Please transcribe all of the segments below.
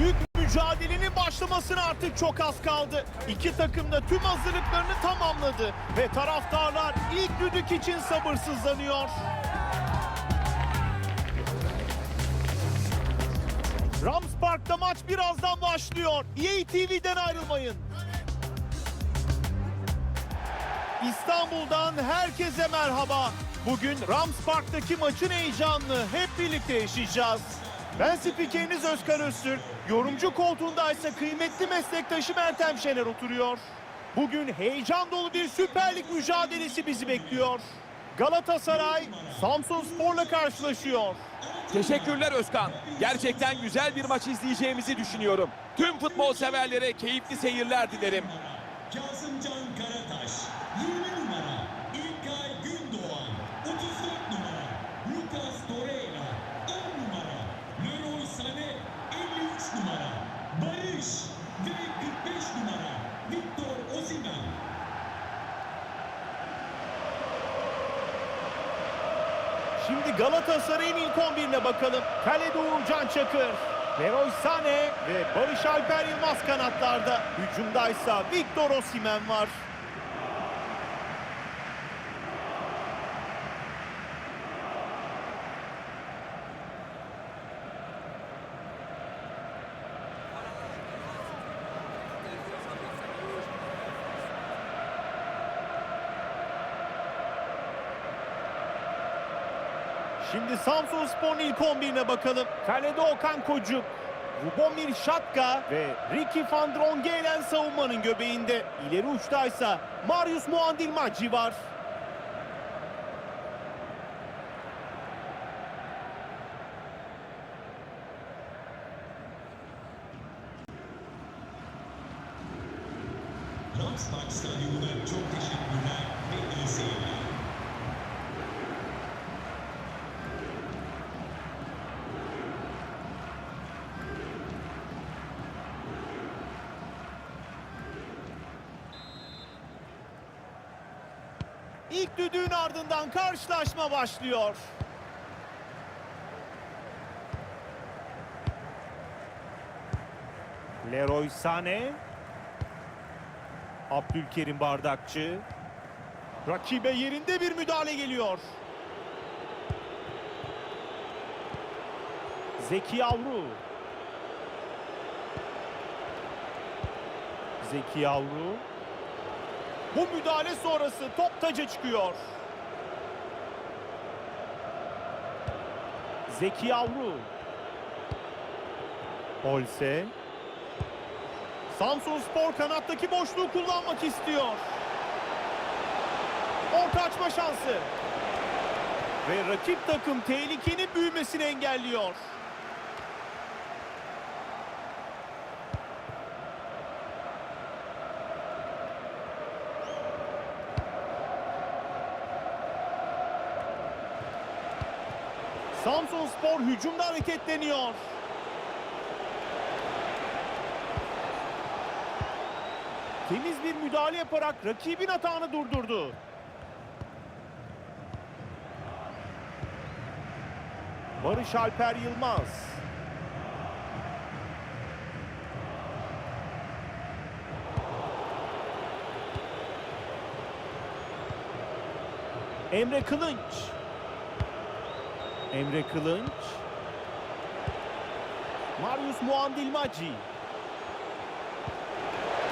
Büyük mücadelenin başlamasına artık çok az kaldı. İki takım da tüm hazırlıklarını tamamladı. Ve taraftarlar ilk düdük için sabırsızlanıyor. Rams Park'ta maç birazdan başlıyor. EA TV'den ayrılmayın. İstanbul'dan herkese merhaba. Bugün Rams Park'taki maçın heyecanını hep birlikte yaşayacağız. Ben spikeriniz Özkan Öztürk. Yorumcu koltuğunda ise kıymetli meslektaşım Ertem Şener oturuyor. Bugün heyecan dolu bir Süper Lig mücadelesi bizi bekliyor. Galatasaray Samsun Spor'la karşılaşıyor. Teşekkürler Özkan. Gerçekten güzel bir maç izleyeceğimizi düşünüyorum. Tüm futbol severlere keyifli seyirler dilerim. Kazımcan Karataş 20 numara İlkay Gündoğan 34 numara Lucas Torreira 10 numara Leroy Sané 53 numara Barış ve 45 numara Victor Osimhen Şimdi Galatasaray'ın ilk 11'ine bakalım. Kalede Uğurcan Çakır, Leroy Sané ve Barış Alper Yılmaz kanatlarda. Hücumdaysa Victor Osimhen var. Şimdi Samsun Spor'un ilk 11'ine bakalım. Kalede Okan Kocuk, Rubomir Şatka ve Ricky van Drongelen savunmanın göbeğinde. İleri uçtaysa Marius Muandilmacı var. Ramsbach Stadyumuna çok teşekkürler ve iyi seyirler. İlk düdüğün ardından karşılaşma başlıyor. Leroy Sané. Abdülkerim Bardakçı. Rakibe yerinde bir müdahale geliyor. Zeki Yavru. Zeki Yavru. Bu müdahale sonrası top taca çıkıyor. Zeki Yavru. Olse. Samsun Spor kanattaki boşluğu kullanmak istiyor. Orta açma şansı. Ve rakip takım tehlikenin büyümesini engelliyor. Samsun Spor hücumda hareketleniyor. Temiz bir müdahale yaparak rakibin atağını durdurdu. Barış Alper Yılmaz. Emre Kılınç. Emre Kılınç. Marius Muandilmacı.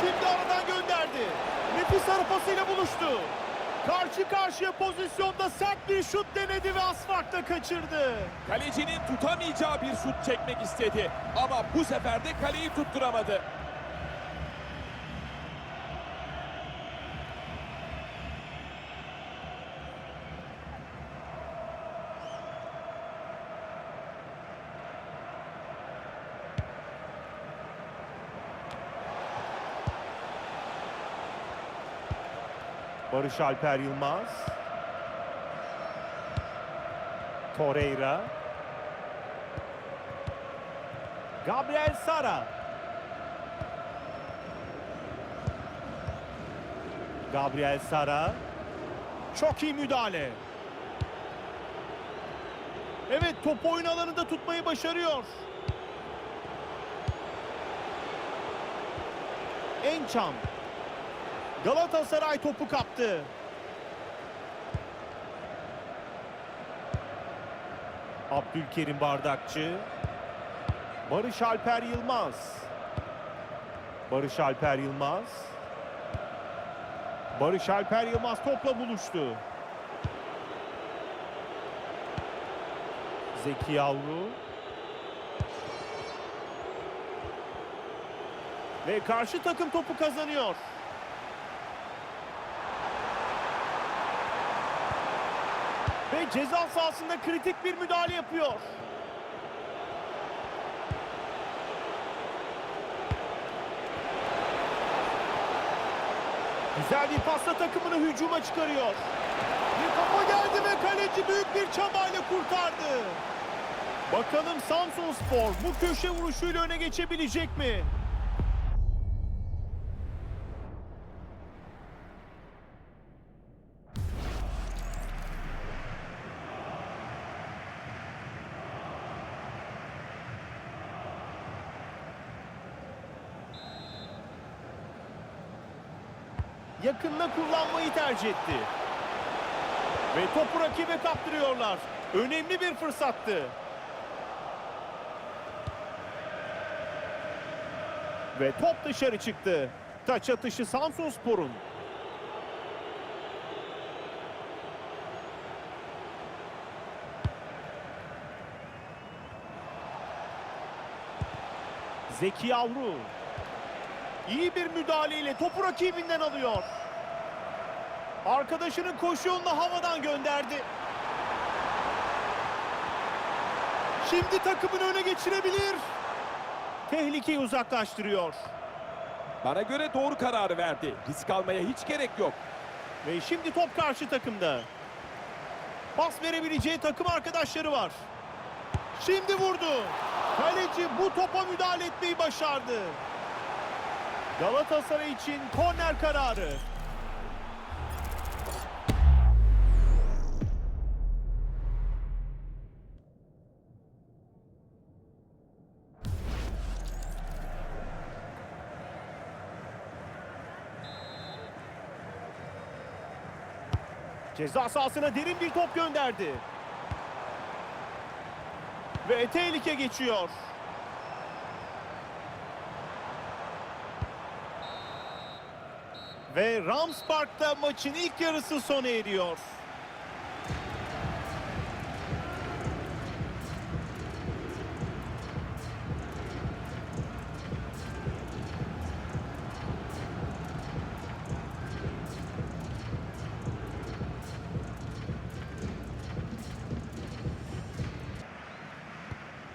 Şimdi aradan gönderdi. Nefis ara pasıyla buluştu. Karşı karşıya pozisyonda sert bir şut denedi ve asfakta kaçırdı. Kalecinin tutamayacağı bir şut çekmek istedi. Ama bu sefer de kaleyi tutturamadı. Barış Alper Yılmaz. Torreira. Gabriel Sara. Gabriel Sara. Çok iyi müdahale. Evet top oyun alanında tutmayı başarıyor. Ençam. Galatasaray topu kaptı. Abdülkerim Bardakçı. Barış Alper Yılmaz. Barış Alper Yılmaz. Barış Alper Yılmaz topla buluştu. Zeki Yavru. Ve karşı takım topu kazanıyor. Ve ceza sahasında kritik bir müdahale yapıyor. Güzel bir pasla takımını hücuma çıkarıyor. Bir kafa geldi ve kaleci büyük bir çabayla kurtardı. Bakalım Samsun Spor bu köşe vuruşuyla öne geçebilecek mi? Yakınına kullanmayı tercih etti. Ve topu rakibe kaptırıyorlar. Önemli bir fırsattı. Ve top dışarı çıktı. Taç atışı Samsun Spor'un. Zeki Yavru. İyi bir müdahaleyle topu rakibinden alıyor. Arkadaşının koşu yolunu havadan gönderdi. Şimdi takımını öne geçirebilir. Tehlikeyi uzaklaştırıyor. Bana göre doğru kararı verdi. Risk almaya hiç gerek yok. Ve şimdi top karşı takımda. Pas verebileceği takım arkadaşları var. Şimdi vurdu. Kaleci bu topa müdahale etmeyi başardı. Galatasaray için korner kararı. Ceza sahasına derin bir top gönderdi. Ve tehlike geçiyor. Ve Rams Park'ta maçın ilk yarısı sona eriyor.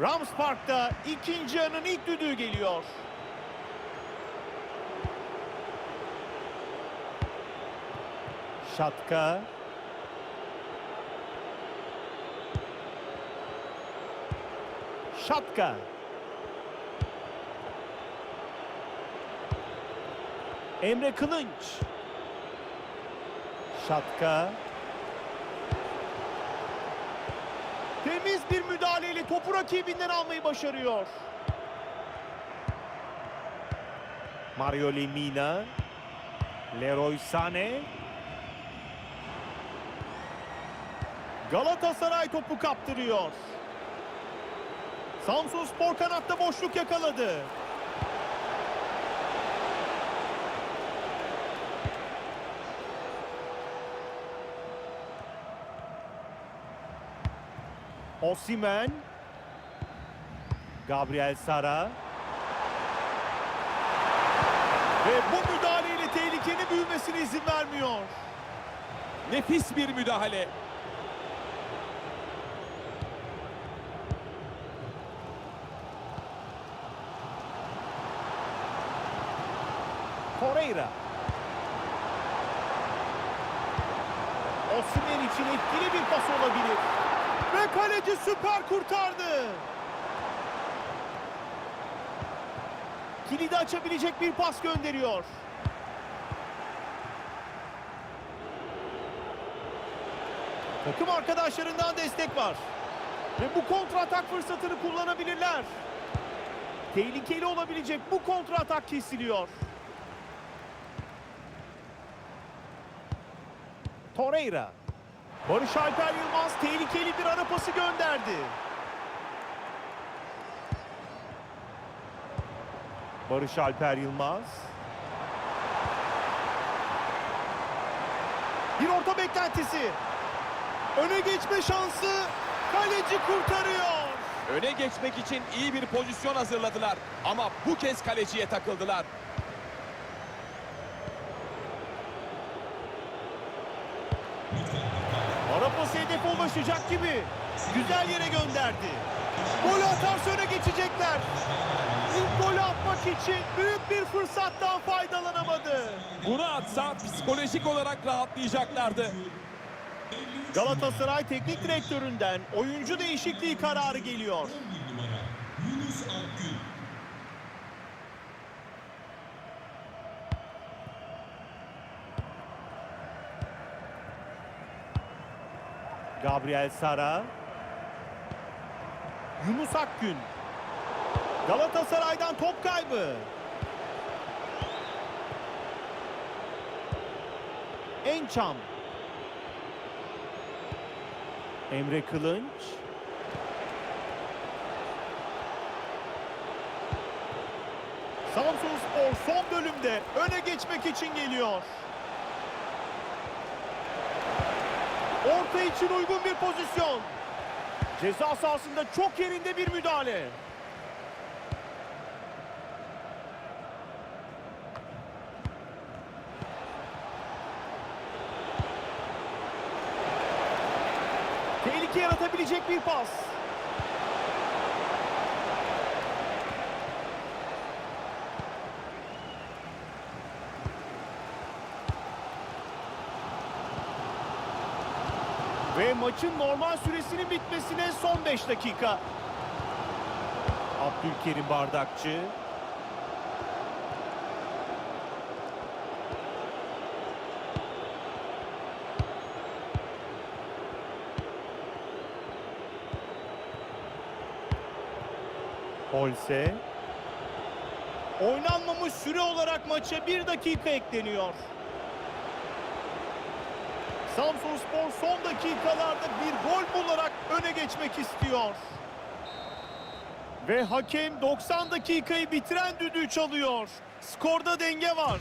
Rams Park'ta ikinci yarının ilk düdüğü geliyor. Şatka. Şatka. Emre Kılınç. Şatka. Temiz bir müdahaleyle topu rakibinden almayı başarıyor. Mario Lemina. Leroy Sané. Galatasaray topu kaptırıyor. Samsun Spor kanatta boşluk yakaladı. Osimen. Gabriel Sara. Ve bu müdahaleyle tehlikenin büyümesine izin vermiyor. Nefis bir müdahale. Torreira. Osimhen için etkili bir pas olabilir. Ve kaleci süper kurtardı. Kilidi açabilecek bir pas gönderiyor. Takım arkadaşlarından destek var. Ve bu kontra atak fırsatını kullanabilirler. Tehlikeli olabilecek bu kontra atak kesiliyor. Torreira. Barış Alper Yılmaz tehlikeli bir ara pası gönderdi. Barış Alper Yılmaz. Bir orta beklentisi. Öne geçme şansı. Kaleci kurtarıyor. Öne geçmek için iyi bir pozisyon hazırladılar. Ama bu kez kaleciye takıldılar. Ara pası hedefe ulaşacak gibi. Güzel yere gönderdi. Golü atarsa öne geçecekler. İlk golü atmak için büyük bir fırsattan faydalanamadı. Bunu atsa psikolojik olarak rahatlayacaklardı. Galatasaray Teknik Direktöründen oyuncu değişikliği kararı geliyor. 11 numara Yunus Akgün. Gabriel Sara. Yunus Akgün. Galatasaray'dan top kaybı. Ençam. Emre Kılınç. Samsun Spor son bölümde öne geçmek için geliyor. Orta için uygun bir pozisyon. Ceza sahasında çok yerinde bir müdahale. Tehlike yaratabilecek bir pas. Ve maçın normal süresinin bitmesine son 5 dakika. Abdülkerim Bardakçı. Holse. Oynanmamış süre olarak maça 1 dakika ekleniyor. Samsun Spor son dakikalarda bir gol bularak öne geçmek istiyor. Ve hakem 90 dakikayı bitiren düdüğü çalıyor. Skorda denge var.